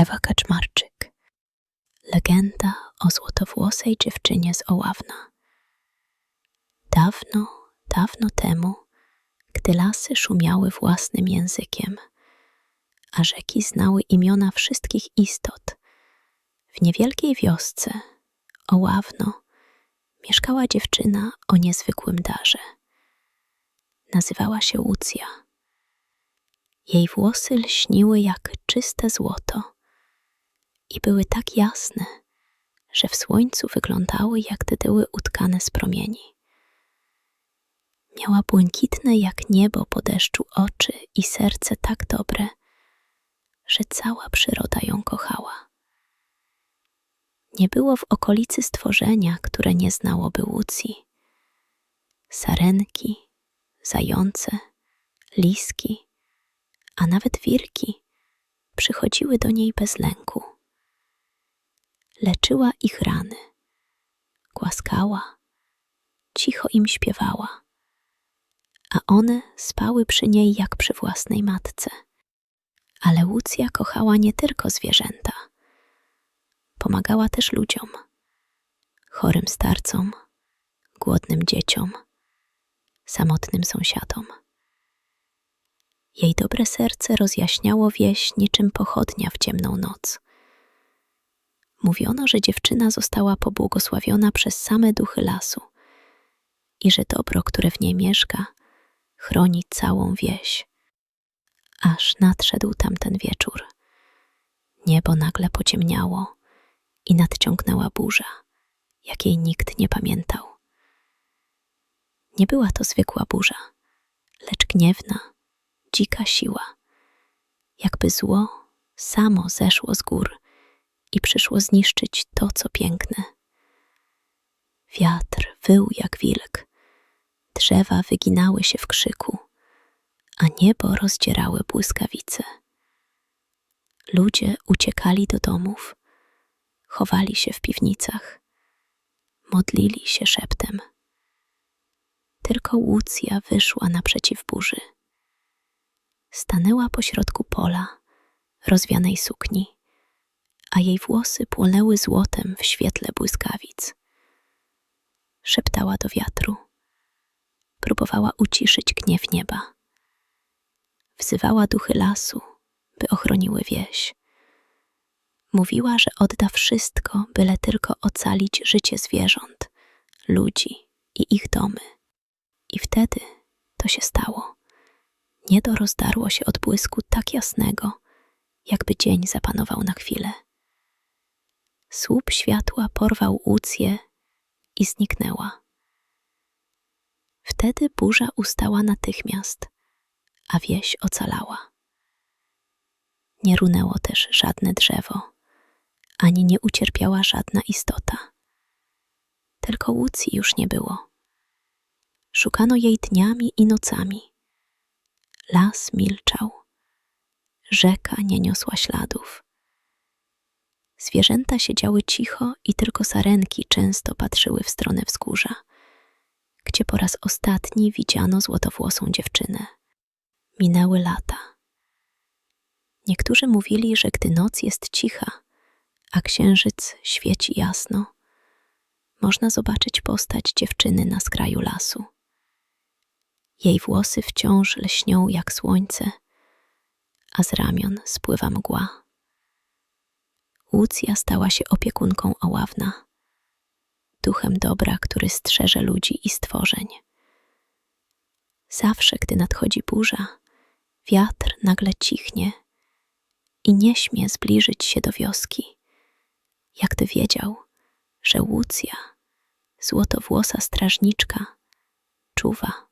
Ewa Kaczmarczyk. Legenda o złotowłosej dziewczynie z Oławna. Dawno, dawno temu, gdy lasy szumiały własnym językiem, a rzeki znały imiona wszystkich istot, w niewielkiej wiosce, Oławno, mieszkała dziewczyna o niezwykłym darze. Nazywała się Łucja. Jej włosy lśniły jak czyste złoto i były tak jasne, że w słońcu wyglądały jak dydyły utkane z promieni. Miała błękitne jak niebo po deszczu oczy i serce tak dobre, że cała przyroda ją kochała. Nie było w okolicy stworzenia, które nie znałoby Łucji. Sarenki, zające, liski, a nawet wirki przychodziły do niej bez lęku. Leczyła ich rany, głaskała, cicho im śpiewała, a one spały przy niej jak przy własnej matce. Ale Łucja kochała nie tylko zwierzęta. Pomagała też ludziom, chorym starcom, głodnym dzieciom, samotnym sąsiadom. Jej dobre serce rozjaśniało wieś niczym pochodnia w ciemną noc. Mówiono, że dziewczyna została pobłogosławiona przez same duchy lasu i że dobro, które w niej mieszka, chroni całą wieś. Aż nadszedł tamten wieczór. Niebo nagle pociemniało i nadciągnęła burza, jakiej nikt nie pamiętał. Nie była to zwykła burza, lecz gniewna, dzika siła, jakby zło samo zeszło z gór i przyszło zniszczyć to, co piękne. Wiatr wył jak wilk, drzewa wyginały się w krzyku, a niebo rozdzierały błyskawice. Ludzie uciekali do domów, chowali się w piwnicach, modlili się szeptem. Tylko Łucja wyszła naprzeciw burzy. Stanęła pośrodku pola, rozwianej sukni, a jej włosy płonęły złotem w świetle błyskawic. Szeptała do wiatru. Próbowała uciszyć gniew nieba. Wzywała duchy lasu, by ochroniły wieś. Mówiła, że odda wszystko, byle tylko ocalić życie zwierząt, ludzi i ich domy. I wtedy to się stało. Niedo rozdarło się od błysku tak jasnego, jakby dzień zapanował na chwilę. Słup światła porwał Łucję i zniknęła. Wtedy burza ustała natychmiast, a wieś ocalała. Nie runęło też żadne drzewo, ani nie ucierpiała żadna istota. Tylko Łucji już nie było. Szukano jej dniami i nocami. Las milczał, rzeka nie niosła śladów. Zwierzęta siedziały cicho i tylko sarenki często patrzyły w stronę wzgórza, gdzie po raz ostatni widziano złotowłosą dziewczynę. Minęły lata. Niektórzy mówili, że gdy noc jest cicha, a księżyc świeci jasno, można zobaczyć postać dziewczyny na skraju lasu. Jej włosy wciąż lśnią jak słońce, a z ramion spływa mgła. Łucja stała się opiekunką Oławna, duchem dobra, który strzeże ludzi i stworzeń. Zawsze, gdy nadchodzi burza, wiatr nagle cichnie i nie śmie zbliżyć się do wioski, jak gdy wiedział, że Łucja, złotowłosa strażniczka, czuwa